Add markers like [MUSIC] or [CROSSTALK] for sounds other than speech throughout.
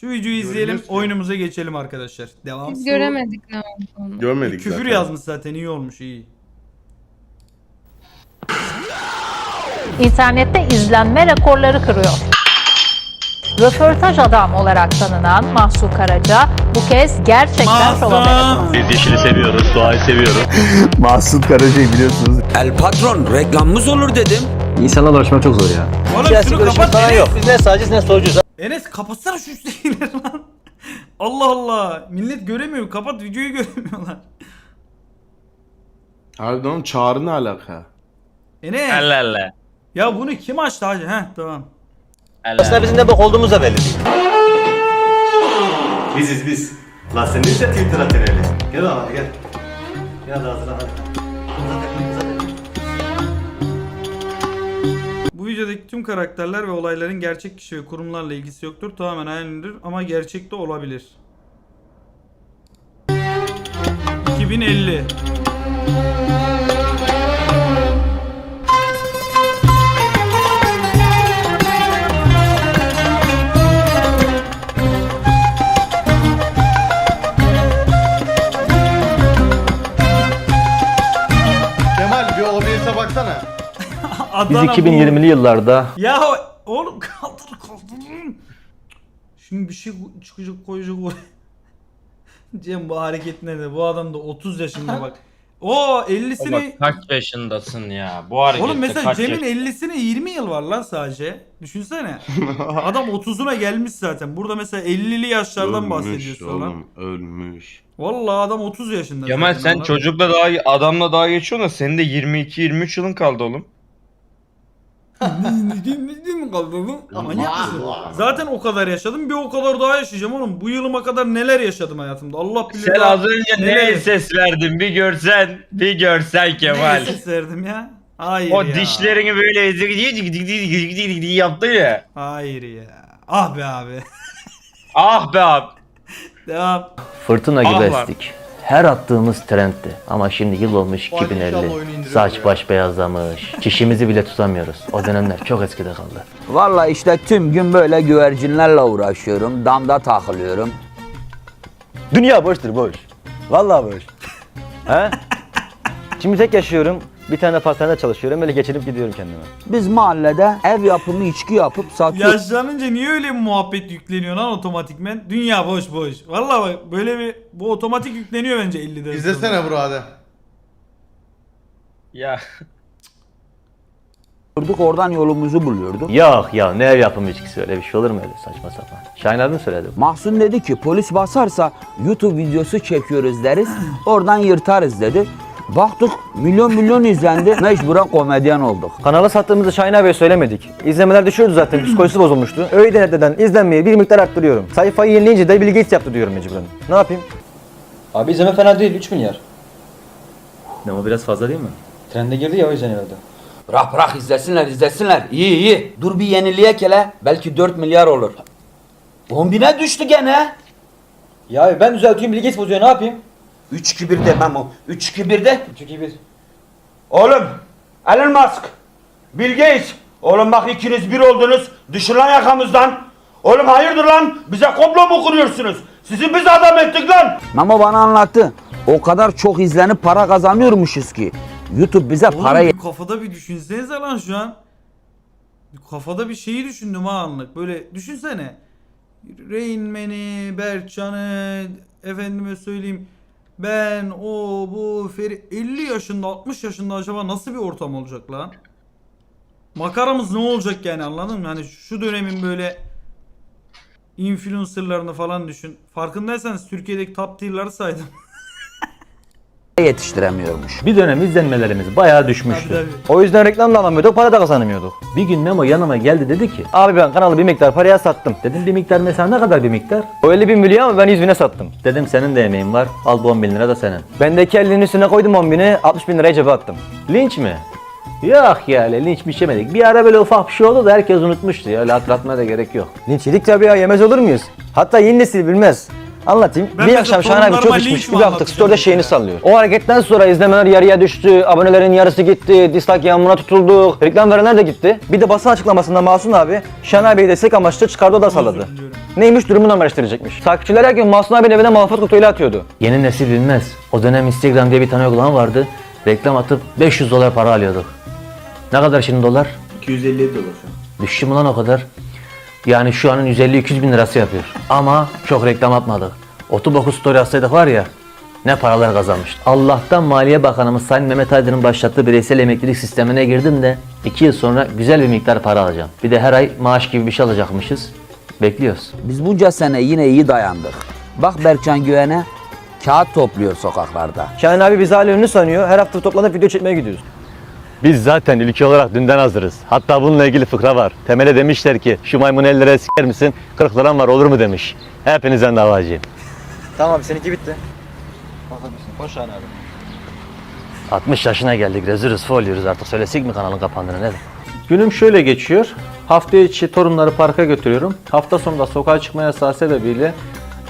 Şu videoyu izleyelim, ki. oyunumuza geçelim arkadaşlar. Devam. Biz göremedik ne olduğunu. Görmedik Küfür zaten. yazmış zaten iyi olmuş iyi. İnternette izlenme rekorları kırıyor. Röportaj adam olarak tanınan Mahsun Karaca bu kez gerçekten şova merak Mahsun. Biz yeşili seviyoruz, doğayı seviyoruz. [LAUGHS] Mahsun Karaca'yı biliyorsunuz. El patron reklamımız olur dedim. İnsanlarla uğraşmak çok zor ya. Oğlum Siyasi şunu kapat falan Enes. yok. Biz ne sağcıyız ne solcuyuz. Enes kapatsana şu üsttekileri lan. [LAUGHS] Allah Allah. Millet göremiyor. Kapat videoyu göremiyorlar. Harbiden oğlum çağrı ne alaka? Enes. Allah Allah. Ya bunu kim açtı hacı? Heh tamam. Aslında bizim ne bok olduğumuz da belli değil. Biziz biz. La sen neyse Twitter atın öyle. Gel lan hadi gel. Gel hadi hazırlan hadi. Zaten. Bu videodaki tüm karakterler ve olayların gerçek kişi ve kurumlarla ilgisi yoktur. Tamamen hayalindir ama gerçekte olabilir. 2050 Biz Adana bu- 2020'li yıllarda Ya oğlum kaldır kaldır. Şimdi bir şey çıkacak koyacak oraya. [LAUGHS] Cem bu hareket ne de bu adam da 30 yaşında bak. O 50'sini kaç yaşındasın ya? Bu harekette Oğlum mesela kaç Cem'in yaş- 50'sine 20 yıl var lan sadece. Düşünsene. [LAUGHS] Adam 30'una gelmiş zaten. Burada mesela 50'li yaşlardan bahsediyorsun lan. oğlum ölmüş. Vallahi adam 30 yaşında. Zaten, sen çocukla daha adamla daha geçiyorsun da senin de 22-23 yılın kaldı oğlum. Değil mi kaldı oğlum? Manyak mısın? Zaten o kadar yaşadım bir o kadar daha yaşayacağım oğlum. Bu yılıma kadar neler yaşadım hayatımda. Allah bilir. Sen daha az önce neler- neye ses verdin bir görsen bir görsen Kemal. Neye ses verdim ya? Hayır O ya. dişlerini böyle ezik yaptı ya. Hayır ya. Ah be abi. Ah be abi. Devam. fırtına gibi Ah lan. estik. Her attığımız trendti. Ama şimdi yıl olmuş Fatih inşallah 2050. oyunu indiriyor Saç baş beyazlamış. Çişimizi bile tutamıyoruz. O dönemler çok eskide kaldı. Valla işte tüm gün böyle güvercinlerle uğraşıyorum. Damda takılıyorum. Dünya boştur boş. Vallahi boş. [LAUGHS] He? Şimdi tek yaşıyorum. Bir tane pastanede çalışıyorum. Böyle geçinip gidiyorum kendime. Biz mahallede ev yapımı içki yapıp satıyoruz. Yaşlanınca niye öyle bir muhabbet yükleniyor lan otomatikmen? Dünya boş boş. Vallahi bak böyle bir bu otomatik yükleniyor bence 50'de. sonra. İzlesene bro hadi. Ya Oradan yolumuzu buluyorduk. Yok ya ne ev yapımı içkisi öyle bir şey olur mu öyle saçma sapan. Şahin abi mi söyledi? Mahsun dedi ki polis basarsa YouTube videosu çekiyoruz deriz. Oradan yırtarız dedi. Baktık milyon milyon izlendi. Mecburen komedyen olduk. Kanala sattığımızı Şahin abiye söylemedik. İzlemeler düşüyordu zaten. Psikolojisi bozulmuştu. Öyle neden izlenmeyi bir miktar arttırıyorum. Sayfayı yenileyince de Bill Gates yaptı diyorum mecburen. Ne yapayım? Abi izleme fena değil 3 milyar. Ne o biraz fazla değil mi? Trende girdi ya o yüzden herhalde. Bırak bırak izlesinler izlesinler. İyi iyi. Dur bir yeniliğe kele. Belki 4 milyar olur. 10 bine düştü gene. Ya ben düzeltiyorum Bill Gates bozuyor ne yapayım? 3-2-1 demem o. 3-2-1'de. 3 2 1. Oğlum Elon Musk. Bill Gates. Oğlum bak ikiniz bir oldunuz. Düşün lan yakamızdan. Oğlum hayırdır lan? Bize komplo mu kuruyorsunuz? Sizi biz adam ettik lan. Mama bana anlattı. O kadar çok izlenip para kazanıyormuşuz ki. YouTube bize Oğlum para bir kafada bir düşünsenize lan şu an. Kafada bir şeyi düşündüm ha anlık. Böyle düşünsene. Rain Man'i, Berkcan'ı, efendime söyleyeyim ben, o, bu, Feri 50 yaşında, 60 yaşında acaba nasıl bir ortam olacak lan? Makaramız ne olacak yani anladın mı? Hani şu dönemin böyle influencerlarını falan düşün. Farkındaysanız Türkiye'deki top tier'ları saydım. [LAUGHS] yetiştiremiyormuş. Bir dönem izlenmelerimiz bayağı düşmüştü. Tabii, tabii. O yüzden reklam da alamıyorduk, para da kazanamıyorduk. Bir gün Memo yanıma geldi dedi ki Abi ben kanalı bir miktar paraya sattım. Dedim bir miktar mesela ne kadar bir miktar? O 50 bin milyon ama ben 100 bine sattım. Dedim senin de emeğin var. Al bu 10 bin lira da senin. Bendeki 50'nin üstüne koydum 10 bini, 60 bin liraya cebe attım. Linç mi? Yok ya öyle linç bir şey yemedik. Bir ara böyle ufak bir şey oldu da herkes unutmuştu ya. Öyle hatırlatmaya da gerek yok. Linç yedik tabii ya, yemez olur muyuz? Hatta yeni nesil bilmez. Anlatayım. Ben bir akşam Şahan abi çok içmiş mi bir baktık story'de şeyini mesela? sallıyor. O hareketten sonra izlemeler yarıya düştü, abonelerin yarısı gitti, dislike yağmuruna tutulduk, reklam verenler de gitti. Bir de basın açıklamasında Masum abi Şahan abiyi destek amaçlı çıkardı o da salladı. Neymiş durumunu araştıracakmış. Takipçiler her gün Masum abinin evine muhafaza kutuyla atıyordu. Yeni nesil bilmez. O dönem Instagram diye bir tane uygulama vardı. Reklam atıp 500 dolar para alıyorduk. Ne kadar şimdi dolar? 250 dolar şu an. Düştü mü lan o kadar? Yani şu anın 150-200 bin lirası yapıyor. Ama çok reklam atmadık. 39 story atsaydık var ya ne paralar kazanmıştık. Allah'tan Maliye Bakanımız Sayın Mehmet Aydın'ın başlattığı bireysel emeklilik sistemine girdim de 2 yıl sonra güzel bir miktar para alacağım. Bir de her ay maaş gibi bir şey alacakmışız. Bekliyoruz. Biz bunca sene yine iyi dayandık. Bak Berkcan Güven'e kağıt topluyor sokaklarda. Şahin abi bizi hala ünlü sanıyor. Her hafta toplanıp video çekmeye gidiyoruz. Biz zaten ülke olarak dünden hazırız. Hatta bununla ilgili fıkra var. Temele demişler ki şu maymun ellere siker misin? 40 liram var olur mu demiş. Hepinizden davacıyım. Tamam seninki bitti. Hoş Şahan abi. 60 yaşına geldik. Rezil oluyoruz artık. Söylesek mi kanalın kapandığını ne? Günüm şöyle geçiyor. Hafta içi torunları parka götürüyorum. Hafta sonu da sokağa çıkma yasağı sebebiyle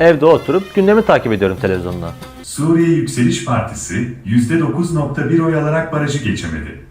evde oturup gündemi takip ediyorum televizyonda. Suriye Yükseliş Partisi %9.1 oy alarak barajı geçemedi.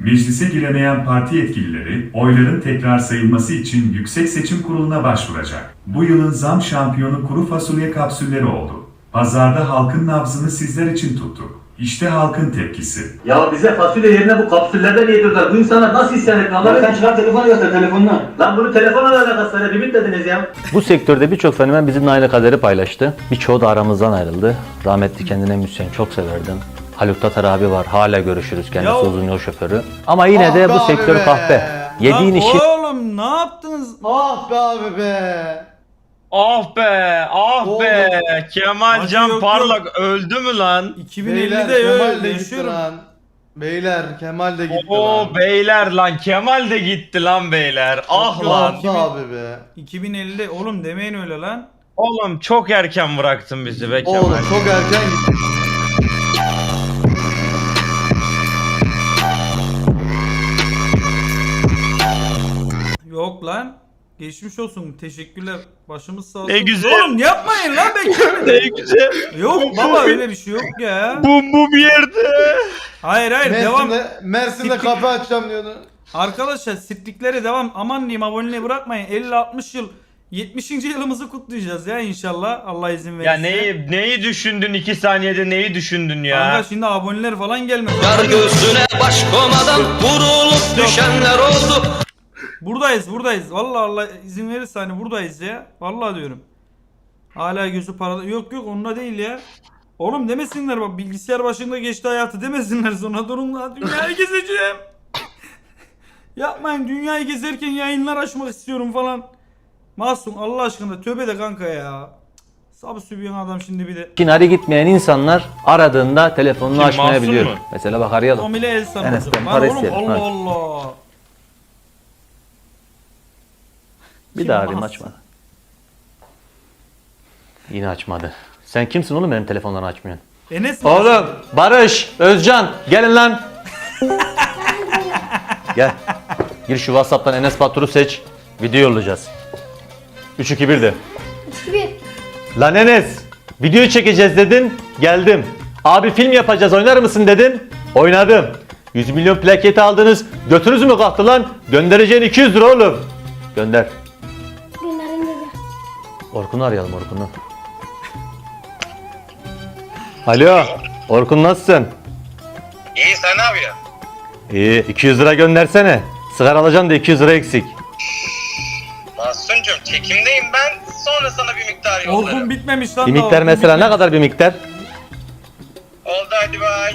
Meclise giremeyen parti yetkilileri oyların tekrar sayılması için Yüksek Seçim Kurulu'na başvuracak. Bu yılın zam şampiyonu kuru fasulye kapsülleri oldu. Pazarda halkın nabzını sizler için tuttuk. İşte halkın tepkisi. Ya bize fasulye yerine bu kapsüllerden yediriyorlar. Bu insanlar nasıl etmiyor? Allah sen çıkar telefonu göster telefonunu. Lan bunu telefonla ne alakası var ya? Bir bit dediniz ya. Bu sektörde birçok fenomen bizimle aynı kaderi paylaştı. Birçoğu da aramızdan ayrıldı. Rahmetli kendine müzisyen çok severdim. Haluk Tatar abi var. Hala görüşürüz. Kendisi Ya- uzun yol şoförü. Ama yine Ah de bu abi sektör be. kahpe. Yediğin işi Oğlum ne yaptınız? Ah be abi be. Ah be, ah Oldu. be. Kemal Acı Can yok, Parlak öldü mü lan? 2050'de Kemal öyle de gitti yaşıyorum. lan. Beyler Kemal de gitti Oo lan. beyler lan Kemal de gitti lan beyler. Ah yok. lan. Ah be abi be. 2050'de oğlum demeyin öyle lan. Oğlum çok erken bıraktın bizi be Kemal. Oğlum çok erken gitti. Lan. Geçmiş olsun. Teşekkürler. Başımız sağ olsun. Ne güzel. Oğlum yapmayın lan bekleyin. [LAUGHS] Ne güzel. yok baba öyle bir şey yok ya. Bum bum yerde. Hayır hayır devam. Mersin'de, Mersin'de Siktir. kapı açacağım diyordu. Arkadaşlar sirkliklere devam. Aman diyeyim aboneliği bırakmayın. 50-60 yıl 70. yılımızı kutlayacağız ya inşallah. Allah izin verirse. Ya neyi neyi düşündün iki saniyede neyi düşündün ya? Kanka şimdi aboneler falan gelmez. göğsüne baş komadan vurulup düşenler oldu. Buradayız buradayız. Vallahi Allah izin verirse hani buradayız ya. Vallahi diyorum. Hala gözü parada. Yok yok onunla değil ya. Oğlum demesinler bak bilgisayar başında geçti hayatı demesinler sonra durun lan dünyayı gezeceğim. Yapmayın dünyayı gezerken yayınlar açmak istiyorum falan. Masum Allah aşkına tövbe de kanka ya. Sabı sübüyen adam şimdi bir de. kinari gitmeyen insanlar aradığında telefonunu Kim, açmayabiliyor. Mesela bak arayalım. Tomile el sanırım. isterim, Allah. Allah. Bir Kim daha arayayım açmadı. Yine açmadı. Sen kimsin oğlum benim telefonları açmıyorsun? Enes mi? Oğlum Barış, Özcan gelin lan. Gel. Gir şu Whatsapp'tan Enes Batur'u seç. Video yollayacağız. 3 2 1 de. Lan Enes, video çekeceğiz dedin. Geldim. Abi film yapacağız oynar mısın dedin. Oynadım. 100 milyon plaketi aldınız. Götünüz mü kalktı lan? Göndereceğin 200 lira oğlum. Gönder. Orkun'u arayalım Orkun'u. Alo. Orkun nasılsın? İyi sen ne yapıyorsun? İyi 200 lira göndersene. Sigara alacağım da 200 lira eksik. Mahsun'cum çekimdeyim ben. Sonra sana bir miktar Orkun bitmemiş lan Bir daha, miktar Orkun mesela ne bitmemiş. kadar bir miktar? Oldu hadi bay.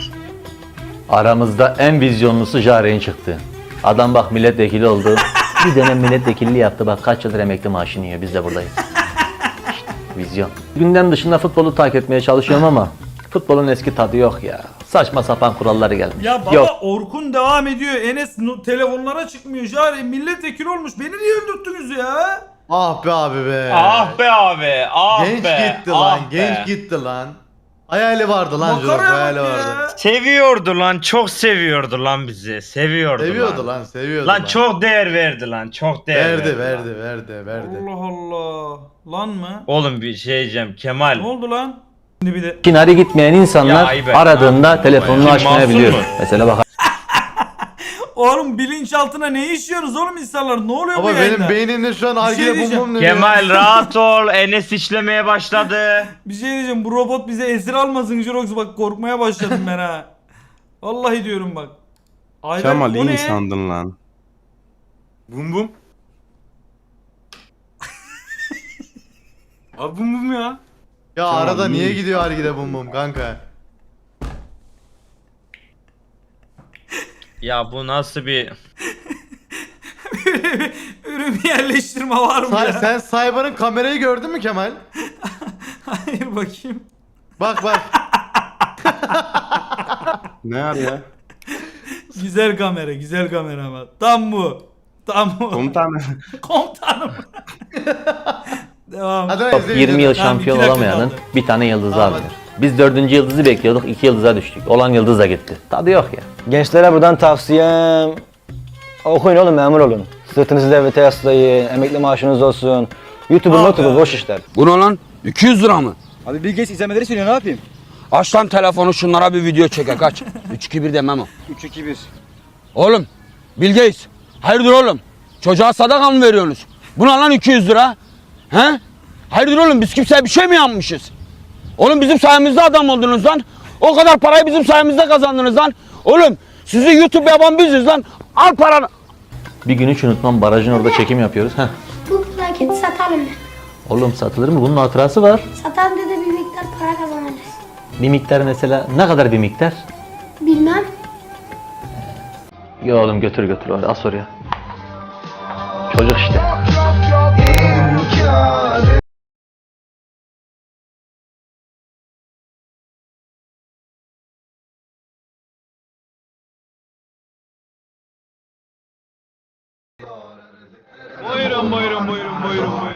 Aramızda en vizyonlusu Jare'in çıktı. Adam bak milletvekili oldu. bir dönem milletvekilliği yaptı bak kaç yıldır emekli maaşını yiyor biz de buradayız. Vizyon. Gündem dışında futbolu takip etmeye çalışıyorum ama futbolun eski tadı yok ya. Saçma sapan kuralları gelmiş. Ya baba Yok. Orkun devam ediyor. Enes nu- telefonlara çıkmıyor. Jari milletvekili olmuş. Beni niye öldürttünüz ya? Ah be abi be. Ah be abi, ah Genç be. gitti ah lan, be. genç gitti lan. Hayali vardı lan Jorok Makaraya hayali bak vardı. Seviyordu lan çok seviyordu lan bizi. Seviyordu, Seviyordu lan. lan seviyordu Lan çok değer verdi lan. Çok değer Verdi verdi. lan. verdi verdi verdi. Allah Allah. Lan mı? Oğlum bir şey diyeceğim Kemal. Ne oldu lan? Şimdi bir de Kinari gitmeyen Ya insanlar Ayber, aradığında telefonunu Kim, açmayabiliyor. Mahsun mu? Mesela bak Oğlum bilinçaltına ne işiyorsunuz oğlum insanlar? Ne oluyor bu Ama yayında? benim beynimde şu an Bir şey argile bum diyeceğim. bum dönüyor. Kemal [LAUGHS] rahat ol. Enes işlemeye başladı. [LAUGHS] Bir şey diyeceğim bu robot bize esir almasın Jirox bak korkmaya başladım ben ha. Vallahi diyorum bak. Ayber, Kemal o iyi ne? insandın lan. Bum bum. [LAUGHS] Abi bum bum ya. Ya arada niye gidiyor argile bum bum kanka? Ya bu nasıl bir... Ürün yerleştirme var mı Say- ya? sen Cyber'ın kamerayı gördün mü Kemal? [LAUGHS] Hayır bakayım. Bak bak. [LAUGHS] Ne var ya? Güzel kamera, güzel kamera ama. Tam bu. Tam bu. [LAUGHS] Komutanım. Komutanım. Devam. Hadi lan Top izleyin, 20 yıl izleyin. Tamam, iki şampiyon dakika olamayanın kaldı. bir tane yıldızı Tamam, alınır. Biz dördüncü yıldızı bekliyorduk, iki yıldıza düştük. Olan yıldız da gitti. Tadı yok ya. Gençlere buradan tavsiyem okuyun oğlum memur olun. Sırtınızı devlete yaslayın, emekli maaşınız olsun. YouTube'un. YouTube'u boş işler. Bu ne lan? 200 lira mı? Abi Bill Gates izlemeleri söylüyor ne yapayım? Aç lan telefonu şunlara bir video çeke kaç. 3-2-1 demem o. 3-2-1. Oğlum Bill Gates. Hayırdır oğlum? Çocuğa sadaka mı veriyorsunuz? Bu ne lan 200 lira? He? Hayırdır oğlum biz kimseye bir şey mi yapmışız? Oğlum bizim sayemizde adam oldunuz lan. O kadar parayı bizim sayemizde kazandınız lan. Oğlum sizi YouTube yapan biziz lan. Al paranı. Bir gün hiç unutmam barajın orada çekim yapıyoruz. Heh. Bu plaketi satalım mı? Oğlum satılır mı? Bunun hatırası var. Satalım dedi bir miktar para kazanırız. Bir miktar mesela ne kadar bir miktar? Bilmem. Ya oğlum götür götür oraya as oraya. Çocuk işte. போயிடும்